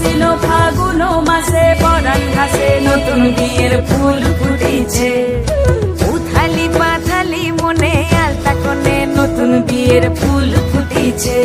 আসিল ফাগুন মাসে পরান ঘাসে নতুন বিয়ের ফুল ফুটেছে। উথালি পাথালি মনে আলতা কোণে নতুন বিয়ের ফুল ফুটেছে।